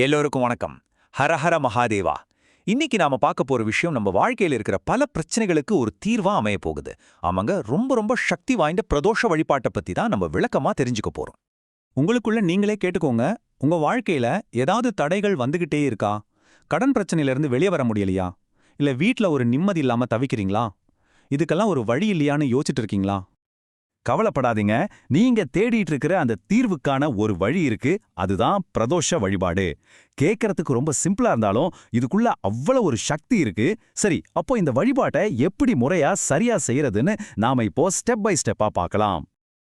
எல்லோருக்கும் வணக்கம். ஹரஹர மகாதேவா. இன்னைக்கு நாம பார்க்க போற விஷயம் நம்ம வாழ்க்கையில இருக்கிற பல பிரச்சனைகளுக்கு ஒரு தீர்வா அமைய போகுது. ஆமாங்க ரொம்ப ரொம்ப சக்தி வாய்ந்த பிரதோஷ வழிபாட்டை பத்தி தான் நம்ம விளக்கமா தெரிஞ்சுக்க போறோம். உங்களுக்குள்ள நீங்களே கேட்டுக்கோங்க உங்க வாழ்க்கையில ஏதாவது தடைகள் வந்துகிட்டே இருக்கா? கடன் பிரச்சனையிலிருந்து வெளியே வர முடியலையா? இல்ல வீட்ல ஒரு நிம்மதி இல்லாம தவிக்கிறீங்களா? இதுக்கெல்லாம் ஒரு வழி இல்லையான்னு யோசிச்சுட்டு இருக்கீங்களா? கவலைப்படாதீங்க. நீங்க தேடிட்டு இருக்கிற அந்த தீர்வுக்கான ஒரு வழி இருக்கு. அதுதான் பிரதோஷ வழிபாடு. கேட்கறதுக்கு ரொம்ப சிம்பிளா இருந்தாலும் இதுக்குள்ள அவ்வளவு ஒரு சக்தி இருக்கு. சரி அப்போ இந்த வழிபாட்டை எப்படி முறையா சரியா செய்யறதுன்னு நாம இப்போ ஸ்டெப் பை ஸ்டெப்பா பார்க்கலாம்.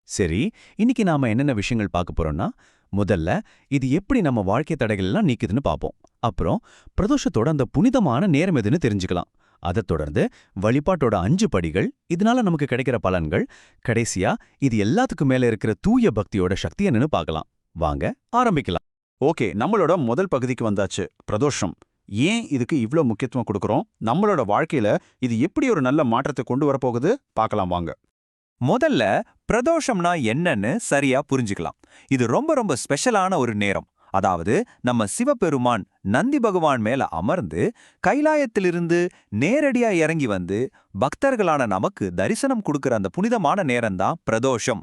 சரி இன்னைக்கு நாம என்னென்ன விஷயங்கள் பார்க்க போறோம்னா முதல்ல இது எப்படி நம்ம வாழ்க்கை தடைகள் எல்லாம் நீக்குதுன்னு பார்ப்போம். அப்புறம் பிரதோஷத்தோட அந்த புனிதமான நேரம் எதுன்னு தெரிஞ்சுக்கலாம். அதைத் தொடர்ந்து வழிபாட்டோட அஞ்சு படிகள் இதனால நமக்கு கிடைக்கிற பலன்கள் கடைசியா இது எல்லாத்துக்கும் மேல இருக்கிற தூய பக்தியோட சக்தி என்னன்னு பார்க்கலாம். வாங்க ஆரம்பிக்கலாம். ஓகே நம்மளோட முதல் பகுதிக்கு வந்தாச்சு பிரதோஷம். ஏன் இதுக்கு இவ்ளோ முக்கியத்துவம் கொடுக்கறோம்? நம்மளோட வாழ்க்கையில இது எப்படி ஒரு நல்ல மாற்றத்தை கொண்டு வரப்போகுது? பார்க்கலாம் வாங்க. முதல்ல பிரதோஷம்னா என்னன்னு சரியா புரிஞ்சுக்கலாம். இது ரொம்ப ரொம்ப ஸ்பெஷலான ஒரு நேரம். அதாவது நம்ம சிவபெருமான் நந்தி பகவான் மேல அமர்ந்து கைலாயத்திலிருந்து நேரடியா இறங்கி வந்து பக்தர்களான நமக்கு தரிசனம் கொடுக்கிற அந்த புனிதமான நேரம்தான் பிரதோஷம்.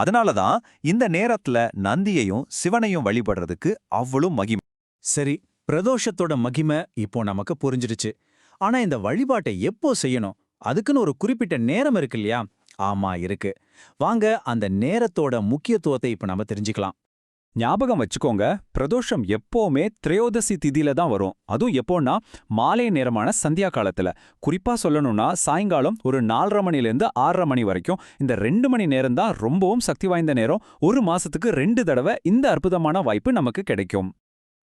அதனால தான் இந்த நேரத்துல நந்தியையும் சிவனையும் வழிபடுறதுக்கு அவ்வளவு மகிமை. சரி பிரதோஷத்தோட மகிமை இப்போ நமக்கு புரிஞ்சிருச்சு ஆனா இந்த வழிபாட்டை எப்போ செய்யணும்? அதுக்குன்னு ஒரு குறிப்பிட்ட நேரம் இருக்கு இல்லையா? ஆமா இருக்கு. வாங்க அந்த நேரத்தோட முக்கியத்துவத்தை இப்ப நம்ம தெரிஞ்சுக்கலாம். ஞாபகம் வச்சுக்கோங்க பிரதோஷம் எப்போவுமே திரையோதசி திதியில தான் வரும். அதுவும் எப்போன்னா மாலை நேரமான சந்தியா காலத்துல. குறிப்பா சொல்லணும்னா சாயங்காலம் ஒரு நாலரை மணிலேருந்து ஆறரை மணி வரைக்கும். இந்த ரெண்டு மணி நேரம் தான் ரொம்பவும் சக்தி வாய்ந்த நேரம். ஒரு மாசத்துக்கு ரெண்டு தடவை இந்த அற்புதமான வாய்ப்பு நமக்கு கிடைக்கும்.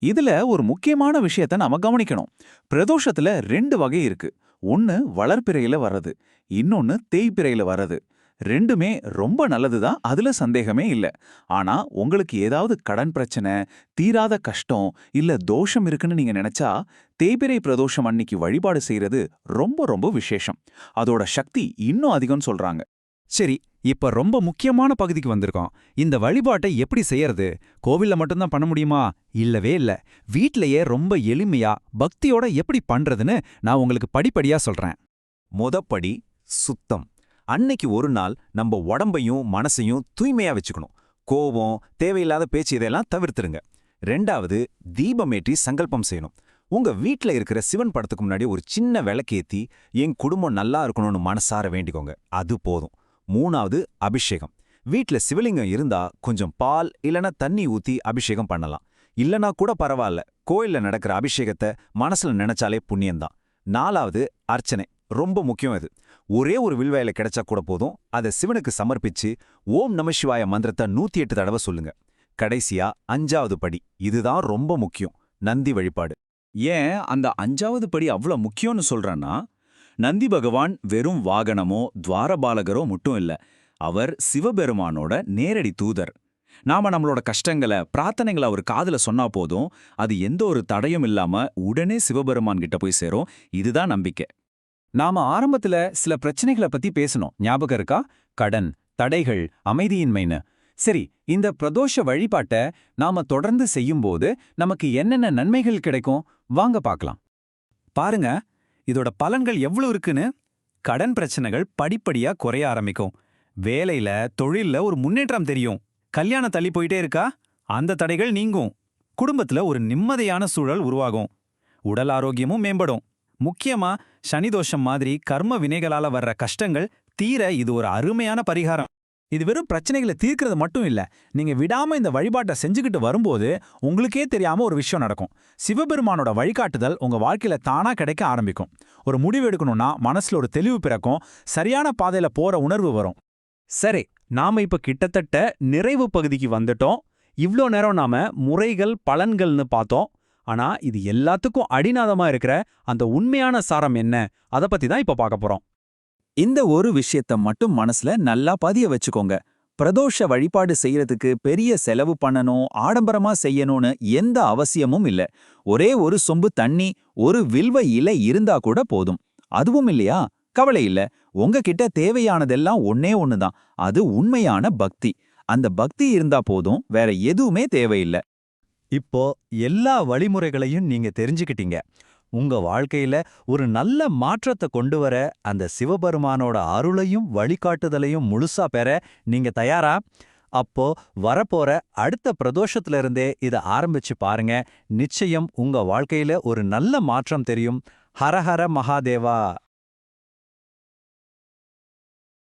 இதுல ஒரு முக்கியமான விஷயத்த நாம கவனிக்கணும். பிரதோஷத்துல ரெண்டு வகை இருக்கு. ஒன்னு வளர்ப்பிறையில வர்றது. இன்னொன்னு தேய்ப்பிறையில வர்றது. ரெண்டுமே ரொம்ப நல்லதுதான் அதுல சந்தேகமே இல்ல. ஆனா உங்களுக்கு ஏதாவது கடன் பிரச்சனை தீராத கஷ்டம் இல்ல தோஷம் இருக்குன்னு நீங்க நினைச்சா தேய்பிறை பிரதோஷம் அன்னைக்கு வழிபாடு செய்யறது ரொம்ப ரொம்ப விசேஷம். அதோட சக்தி இன்னும் அதிகம்னு சொல்றாங்க. சரி இப்ப ரொம்ப முக்கியமான பகுதிக்கு வந்திருக்கோம். இந்த வழிபாட்டை எப்படி செய்யறது? கோவில்ல மட்டும்தான் பண்ண முடியுமா? இல்லவே இல்ல. வீட்லயே ரொம்ப எளிமையா பக்தியோட எப்படி பண்றதுன்னு நான் உங்களுக்கு படிப்படியா சொல்றேன். முதப்படி சுத்தம். அன்னைக்கு ஒரு நாள் நம்ம உடம்பையும் மனசையும் தூய்மையா வச்சுக்கணும். கோபம் தேவையில்லாத பேச்சு இதெல்லாம் தவிர்த்துருங்க. ரெண்டாவது தீபமேற்றி சங்கல்பம் செய்யணும். உங்க வீட்டில் இருக்கிற சிவன் படத்துக்கு முன்னாடி ஒரு சின்ன விளக்கேத்தி என் குடும்பம் நல்லா இருக்கணும்னு மனசார வேண்டிக்கோங்க. அது போதும். மூணாவது அபிஷேகம். வீட்ல சிவலிங்கம் இருந்தா கொஞ்சம் பால் இல்லனா தண்ணி ஊத்தி அபிஷேகம் பண்ணலாம். இல்லனா கூட பரவாயில்ல கோயில்ல நடக்கிற அபிஷேகத்தை மனசுல நினைச்சாலே புண்ணியம்தான். நாலாவது அர்ச்சனை. ரொம்ப முக்கியம் இது ஒரே ஒரு வில்வேலை கிடைச்சா கூட போதும். அதை சிவனுக்கு சமர்ப்பிச்சு ஓம் நமசிவாய மந்திரத்தை நூத்தி எட்டு தடவை சொல்லுங்க. கடைசியா அஞ்சாவது படி. இதுதான் ரொம்ப முக்கியம். நந்தி வழிபாடு. ஏன் அந்த அஞ்சாவது படி அவ்வளோ முக்கியம்னு சொல்றேன்னா நந்தி பகவான் வெறும் வாகனமோ துவாரபாலகரோ மட்டும் இல்ல. அவர் சிவபெருமானோட நேரடி தூதர். நாம நம்மளோட கஷ்டங்களை பிரார்த்தனைகளை அவர் காதுல சொன்னா போதும். அது எந்த ஒரு தடையும் இல்லாம உடனே சிவபெருமான் கிட்ட போய் சேரும். இதுதான் நம்பிக்கை. நாம ஆரம்பத்துல சில பிரச்சனைகளை பத்தி பேசணும். ஞாபகம் இருக்கா? கடன் தடைகள் அமைதியின்மைன்னு. சரி இந்த பிரதோஷ வழிபாட்டை நாம தொடர்ந்து செய்யும்போது நமக்கு என்னென்ன நன்மைகள் கிடைக்கும்? வாங்க பார்க்கலாம். பாருங்க இதோட பலன்கள் எவ்வளவு இருக்குன்னு? கடன் பிரச்சனைகள் படிப்படியா குறைய ஆரம்பிக்கும். வேலையில தொழில்ல ஒரு முன்னேற்றம் தெரியும். கல்யாணம் தள்ளி போயிட்டே இருக்கா? அந்த தடைகள் நீங்கும். குடும்பத்துல ஒரு நிம்மதியான சூழல் உருவாகும். உடல் ஆரோக்கியமும் மேம்படும். முக்கியமா சனிதோஷம் மாதிரி கர்ம வினைகளால வர்ற கஷ்டங்கள் தீர இது ஒரு அருமையான பரிகாரம். இது வெறும் பிரச்சனைகளை தீர்க்கிறது மட்டும் இல்ல நீங்க விடாம இந்த வழிபாட்டை செஞ்சுக்கிட்டு வரும்போது உங்களுக்கே தெரியாம ஒரு விஷயம் நடக்கும். சிவபெருமானோட வழிகாட்டுதல் உங்க வாழ்க்கையில தானா கிடைக்க ஆரம்பிக்கும். ஒரு முடிவு எடுக்கணும்னா மனசுல ஒரு தெளிவு பிறக்கும் சரியான பாதையில போற உணர்வு வரும். சரி நாம இப்ப கிட்டத்தட்ட நிறைவு பகுதிக்கு வந்துட்டோம். இவ்ளோ நேரம் நாம முறைகள் பலன்கள்னு பார்த்தோம். ஆனா இது எல்லாத்துக்கும் அடிநாதமா இருக்கிற அந்த உண்மையான சாரம் என்ன? அத பத்தி தான் இப்ப பார்க்க போறோம். இந்த ஒரு விஷயத்த மட்டும் மனசுல நல்லா பதிய வச்சுக்கோங்க. பிரதோஷ வழிபாடு செய்யறதுக்கு பெரிய செலவு பண்ணணும் ஆடம்பரமா செய்யணும்னு எந்த அவசியமும் இல்ல. ஒரே ஒரு சொம்பு தண்ணி ஒரு வில்வ இலை இருந்தா கூட போதும். அதுவும் இல்லையா? கவலை இல்ல. உங்ககிட்ட தேவையானதெல்லாம் ஒன்னே ஒண்ணுதான். அது உண்மையான பக்தி. அந்த பக்தி இருந்தா போதும் வேற எதுவுமே தேவையில்ல. இப்போ எல்லா வழிமுறைகளையும் நீங்க தெரிஞ்சுக்கிட்டீங்க. உங்க வாழ்க்கையில ஒரு நல்ல மாற்றத்தை கொண்டு வர அந்த சிவபெருமானோட அருளையும் வழிகாட்டுதலையும் முழுசா பெற நீங்க தயாரா? அப்போ வரப்போற அடுத்த பிரதோஷத்துல இருந்தே இதை ஆரம்பிச்சு பாருங்க. நிச்சயம் உங்க வாழ்க்கையில ஒரு நல்ல மாற்றம் தெரியும். ஹரஹர மகாதேவா!